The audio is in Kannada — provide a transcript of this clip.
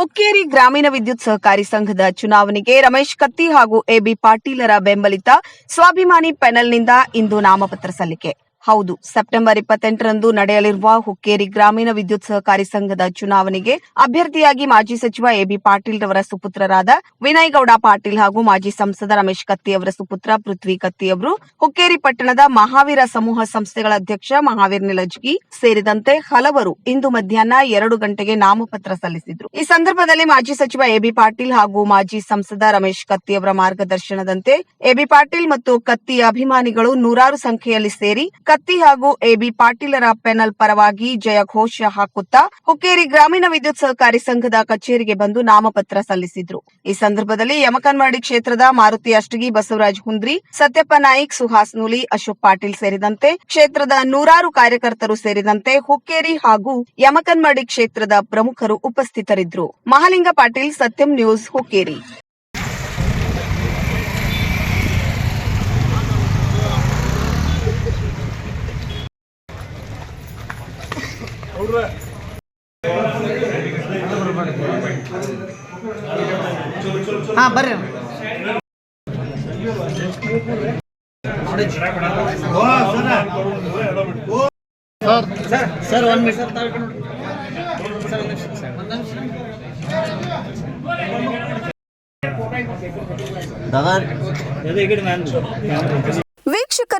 ಹುಕ್ಕೇರಿ ಗ್ರಾಮೀಣ ವಿದ್ಯುತ್ ಸಹಕಾರಿ ಸಂಘದ ಚುನಾವಣೆಗೆ ರಮೇಶ್ ಕತ್ತಿ ಹಾಗೂ ಎಬಿ ಪಾಟೀಲರ ಬೆಂಬಲಿತ ಸ್ವಾಭಿಮಾನಿ ಪ್ಯಾನೆಲ್ನಿಂದ ಇಂದು ನಾಮಪತ್ರ ಸಲ್ಲಿಕೆ. ಹೌದು, ಸೆಪ್ಟೆಂಬರ್ ಇಪ್ಪತ್ತೆಂಟರಂದು ನಡೆಯಲಿರುವ ಹುಕ್ಕೇರಿ ಗ್ರಾಮೀಣ ವಿದ್ಯುತ್ ಸಹಕಾರಿ ಸಂಘದ ಚುನಾವಣೆಗೆ ಅಭ್ಯರ್ಥಿಯಾಗಿ ಮಾಜಿ ಸಚಿವ ಎಬಿ ಪಾಟೀಲ್ ರವರ ಸುಪುತ್ರರಾದ ವಿನಯ್ ಗೌಡ ಪಾಟೀಲ್ ಹಾಗೂ ಮಾಜಿ ಸಂಸದ ರಮೇಶ್ ಕತ್ತಿ ಅವರ ಸುಪುತ್ರ ಪೃಥ್ವಿ ಕತ್ತಿ ಅವರು ಹುಕ್ಕೇರಿ ಪಟ್ಟಣದ ಮಹಾವೀರ ಸಮೂಹ ಸಂಸ್ಥೆಗಳ ಅಧ್ಯಕ್ಷ ಮಹಾವೀರ್ ನಿಲಜ್ಗಿ ಸೇರಿದಂತೆ ಹಲವರು ಇಂದು ಮಧ್ಯಾಹ್ನ ಎರಡು ಗಂಟೆಗೆ ನಾಮಪತ್ರ ಸಲ್ಲಿಸಿದ್ರು. ಈ ಸಂದರ್ಭದಲ್ಲಿ ಮಾಜಿ ಸಚಿವ ಎಬಿ ಪಾಟೀಲ್ ಹಾಗೂ ಮಾಜಿ ಸಂಸದ ರಮೇಶ್ ಕತ್ತಿ ಅವರ ಮಾರ್ಗದರ್ಶನದಂತೆ ಎಬಿ ಪಾಟೀಲ್ ಮತ್ತು ಕತ್ತಿ ಅಭಿಮಾನಿಗಳು ನೂರಾರು ಸಂಖ್ಯೆಯಲ್ಲಿ ಸೇರಿ ಕತ್ತಿ ಹಾಗೂ ಎಬಿ ಪಾಟೀಲರ ಪೆನಲ್ ಪರವಾಗಿ ಜಯ ಘೋಷ ಹಾಕುತ್ತಾ ಹುಕ್ಕೇರಿ ಗ್ರಾಮೀಣ ವಿದ್ಯುತ್ ಸಹಕಾರಿ ಸಂಘದ ಕಚೇರಿಗೆ ಬಂದು ನಾಮಪತ್ರ ಸಲ್ಲಿಸಿದ್ರು. ಈ ಸಂದರ್ಭದಲ್ಲಿ ಯಮಕನ್ವಾಡಿ ಕ್ಷೇತ್ರದ ಮಾರುತಿ ಅಷ್ಟಗಿ ಬಸವರಾಜ್ ಹುಂದ್ರಿ, ಸತ್ಯಪ್ಪ ನಾಯ್ಕ್, ಸುಹಾಸ್ ನೂಲಿ, ಅಶೋಕ್ ಪಾಟೀಲ್ ಸೇರಿದಂತೆ ಕ್ಷೇತ್ರದ ನೂರಾರು ಕಾರ್ಯಕರ್ತರು ಸೇರಿದಂತೆ ಹುಕ್ಕೇರಿ ಹಾಗೂ ಯಮಕನ್ವಾಡಿ ಕ್ಷೇತ್ರದ ಪ್ರಮುಖರು ಉಪಸ್ಥಿತರಿದ್ದರು ಮಹಾಲಿಂಗ ಪಾಟೀಲ್, ಸತ್ಯಂ ನ್ಯೂಸ್, ಹುಕ್ಕೇರಿ. ಹಾ ಬರ್ರಿ. ಸರ್ ಸರ್ ಒಂದ್ ನಿಮಿಷ ಸರ್ ತಾವು ನೋಡಿ. ಸರ್ ನಿಮಿಷ ಸರ್ ಒಂದ್ ನಿಮಿಷ. ವೀಕ್ಷಕರೇ